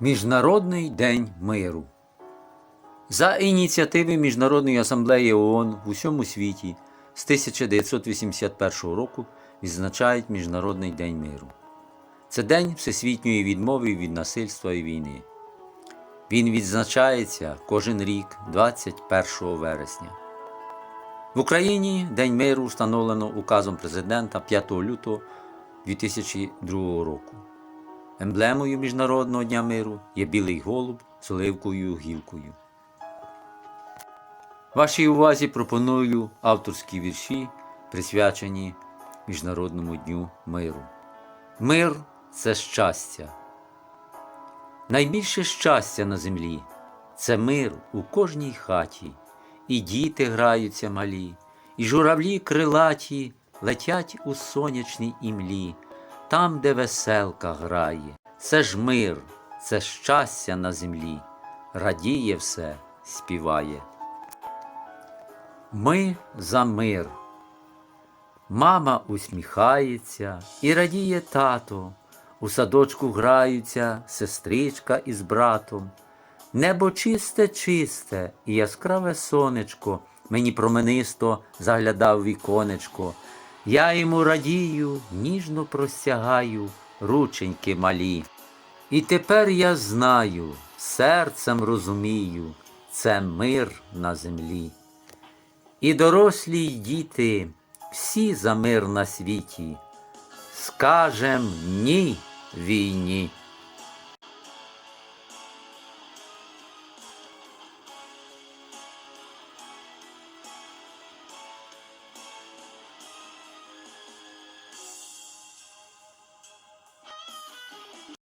Міжнародний день миру. За ініціативи Міжнародної асамблеї ООН в усьому світі з 1981 року відзначають Міжнародний день миру. Це день всесвітньої відмови від насильства і війни. Він відзначається кожен рік 21 вересня. В Україні День миру встановлено указом президента 5 лютого 2002 року. Емблемою Міжнародного дня миру є білий голуб з оливковою гілкою. Вашій увазі пропоную авторські вірші, присвячені Міжнародному дню миру. Мир це щастя. Найбільше щастя на землі це мир у кожній хаті, і діти граються малі, і журавлі крилаті летять у сонячній імлі, там, де веселка грає. Це ж мир, це щастя на землі, радіє все, співає. Ми за мир. Мама усміхається і радіє тато. У садочку граються сестричка із братом. Небо чисте, чисте і яскраве сонечко мені променисто заглядав віконечко. Я йому радію, ніжно простягаю рученьки малі. І тепер я знаю, серцем розумію, це мир на землі. І дорослі й діти, всі за мир на світі, скажем ні війні.